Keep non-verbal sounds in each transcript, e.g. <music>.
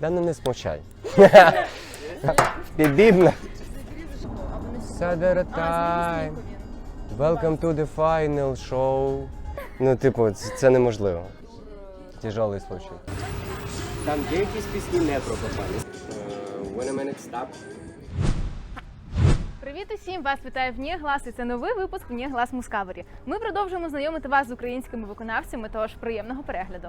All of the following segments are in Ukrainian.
Да ну не смущай. Підібно. Садера time. Welcome to the final show. Ну, типу, це, неможливо. Тяжелий случай. Там є якісь пісні не про кохання. When a minute stop. Привіт усім! Вас вітає Вніглас і це новий випуск Вніглас Мускавері. Ми продовжуємо знайомити вас з українськими виконавцями, тож приємного перегляду.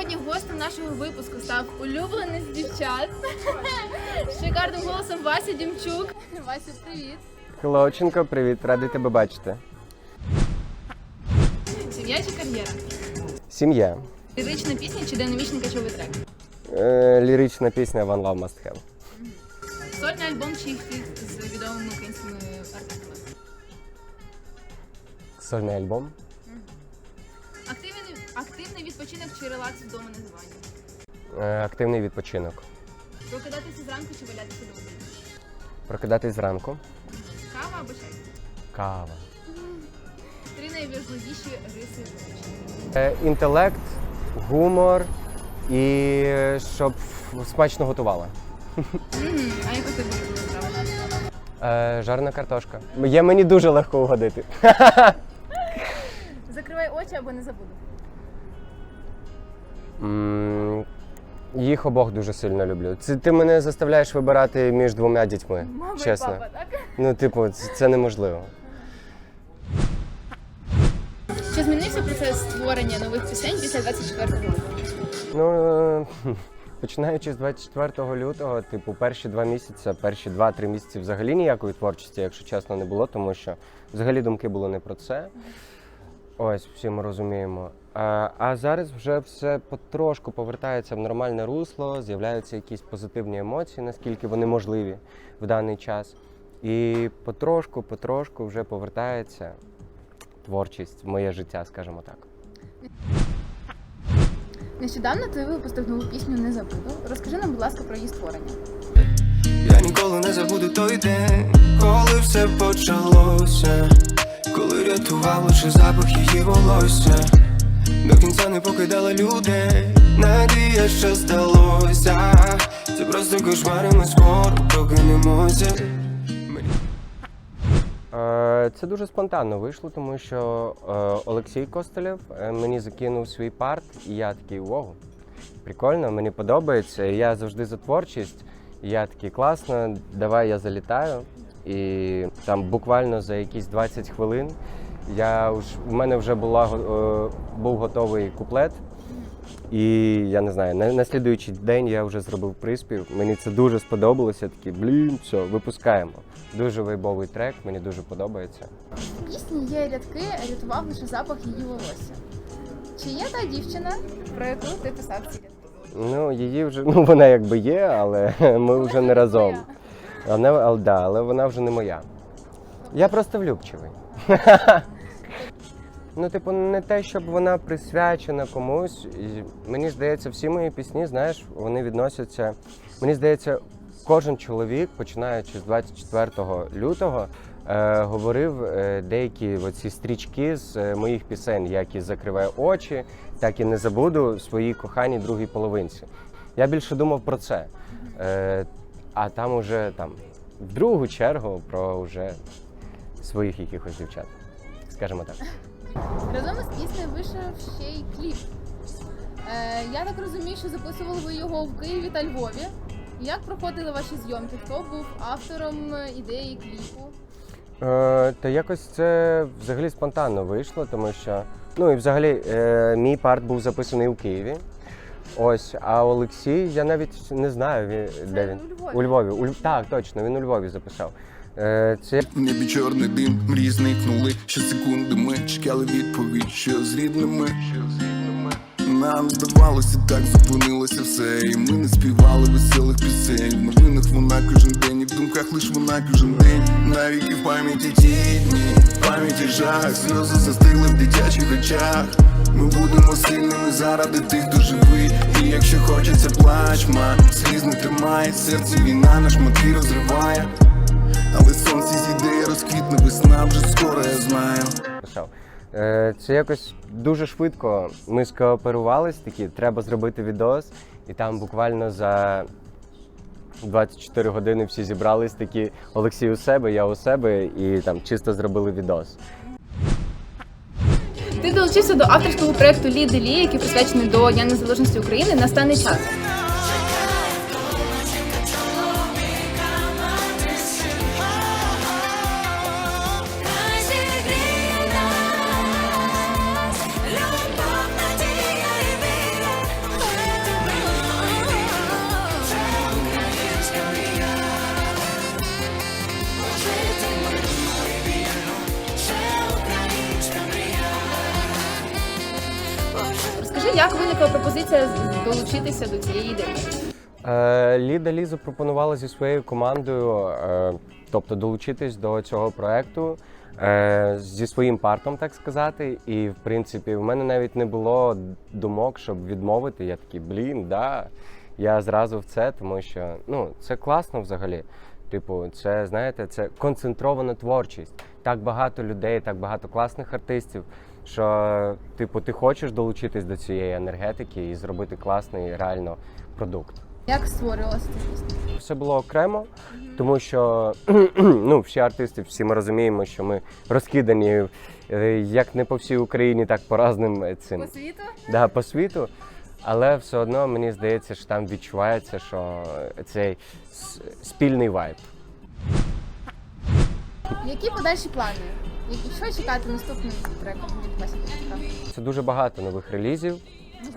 Сьогодні гостем нашого випуску став улюблений з дівчат з <laughs> шикарним голосом Вася Дімчук. <laughs> Вася, привіт! Хлопченко, привіт, радий тебе бачити. Сім'я чи кар'єра? Сім'я. Лірична пісня чи динамічний качовий трек? Е, лірична пісня One Love Must Have. Сольний альбом чи фіт з відомими українськими артистами? Сольний альбом. Активний, відпочинок чи релакс вдома на дивані? Е, активний відпочинок. Прокидатися зранку чи валятися до обіду? Прокидатись зранку. Кава або чай? Кава. Три найважливіші риси ведучого. Е, інтелект, гумор і щоб смачно готувала. Мгм. А яка ти буде страва? Е, жарна картошка. Є мені дуже легко угодити. <laughs> Закривай очі або не забуду. Їх обох дуже сильно люблю. Це ти мене заставляєш вибирати між двома дітьми. Мама чесно. і папа, так? Ну, типу, це, це неможливо. Чи змінився процес створення нових пісень після 24 року? Ну, е, <laughs> починаючи з 24 лютого, типу, перші два місяці, перші два-три місяці взагалі ніякої творчості, якщо чесно, не було, тому що взагалі думки були не про це. Ось, всі ми розуміємо. А, а зараз вже все потрошку повертається в нормальне русло, з'являються якісь позитивні емоції, наскільки вони можливі в даний час. І потрошку, потрошку вже повертається творчість в моє життя, скажімо так. Нещодавно ти випустив нову пісню Не забуду. Розкажи нам, будь ласка, про її створення. Я ніколи не забуду той день, коли все почалося, коли рятував лише запах її волосся, до кінця не покидала людей, надія, що сталося. Це просто кошмари, ми скоро прокинемося. Е, Це дуже спонтанно вийшло, тому що е, Олексій Костелєв е, мені закинув свій парт, і я такий вау, прикольно, мені подобається. Я завжди за творчість. Я такий класно, давай я залітаю. І там буквально за якісь 20 хвилин я уж, в мене вже була, е, був готовий куплет. І я не знаю, на, на слідуючий день я вже зробив приспів. Мені це дуже сподобалося. Я Такий, блін, все, випускаємо. Дуже вайбовий трек, мені дуже подобається. В пісні є рядки, рятував лише запах її волосся. Чи є та дівчина, про яку ти писав ці рядки? Ну, її вже, ну вона якби є, але <laughs> ми вже не разом. Але, але, да, але вона вже не моя. Я просто влюбчивий. <laughs> Ну, типу, не те, щоб вона присвячена комусь. І мені здається, всі мої пісні, знаєш, вони відносяться. Мені здається, кожен чоловік, починаючи з 24 лютого, е, говорив е, деякі оці стрічки з е, моїх пісень, як і закриваю очі, так і не забуду своїй коханій другій половинці. Я більше думав про це. Е, а там уже там в другу чергу про вже своїх якихось дівчат. Скажімо так. Разом із піснею вийшов ще й кліп. Е, я так розумію, що записували ви його в Києві та Львові. Як проходили ваші зйомки? Хто був автором ідеї кліпу? Е, та якось це взагалі спонтанно вийшло, тому що ну і взагалі е, мій парт був записаний у Києві. Ось, а Олексій, я навіть не знаю, він, де він. у Львові. У Львові. У, Ль- так, точно, він у Львові записав. Е, це небі чорний дим, мрії зникнули, ще секунди ми чекали відповідь, що з рідними. Нам здавалося, так зупинилося все, і ми не співали веселих пісень. В новинах вона кожен день, і в думках лиш вона кожен день. Навіки в пам'яті ті дні, в пам'яті жах, сльози застигли в дитячих очах. Ми будемо сильними заради тих, хто живий. І якщо хочеться плач, ма, сліз не тримає, серце війна наш шматки розриває. Але сонце зійде, розквітне весна вже скоро я знаю. Е, Це якось дуже швидко. Ми скооперувались такі, треба зробити відос. І там буквально за 24 години всі зібрались такі Олексій у себе, я у себе, і там чисто зробили відос. Ти долучився до авторського проекту Ліди Лі, який присвячений до Дня Незалежності України. Настаний час. Розкажи, як виникла пропозиція долучитися до цієї ідеї? Е, Ліда Лі запропонувала зі своєю командою, е, тобто долучитись до цього проекту е, зі своїм партом, так сказати. І в принципі, в мене навіть не було думок, щоб відмовити. Я такий, блін, да. Я зразу в це, тому що ну, це класно взагалі. Типу, це знаєте, це концентрована творчість. Так багато людей, так багато класних артистів. Що, типу, ти хочеш долучитись до цієї енергетики і зробити класний реально продукт. Як створювалася ця пісня? Все було окремо, тому що <clears throat> ну, всі артисти, всі ми розуміємо, що ми розкидані е, як не по всій Україні, так по разним е, цим світу? да, по світу. Але все одно мені здається, що там відчувається, що цей спільний вайб. Які подальші плани? І Що чекати наступним треком від Це дуже багато нових релізів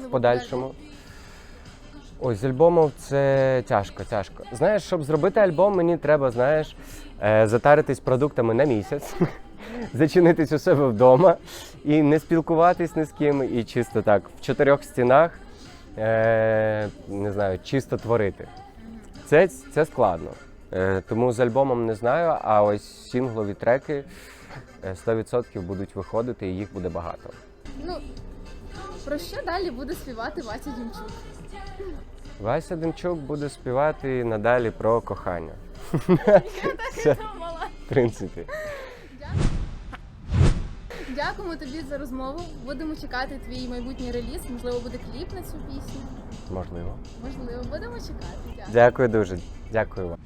в подальшому. Ой, з альбомом це тяжко, тяжко. Знаєш, щоб зробити альбом, мені треба, знаєш, е, затаритись продуктами на місяць, <laughs> зачинитись у себе вдома і не спілкуватись ні з ким, і чисто так в чотирьох стінах, е, не знаю, чисто творити. Це, це складно. Е, тому з альбомом не знаю, а ось сінглові треки е, 100% будуть виходити, і їх буде багато. Ну, про що далі буде співати Вася Дімчук? Вася Демчук буде співати надалі про кохання. Це, в принципі. Дякуємо тобі за розмову. Будемо чекати твій майбутній реліз. Можливо, буде кліп на цю пісню. Можливо. Можливо, будемо чекати. Дякую. Дякую дуже. Дякую вам.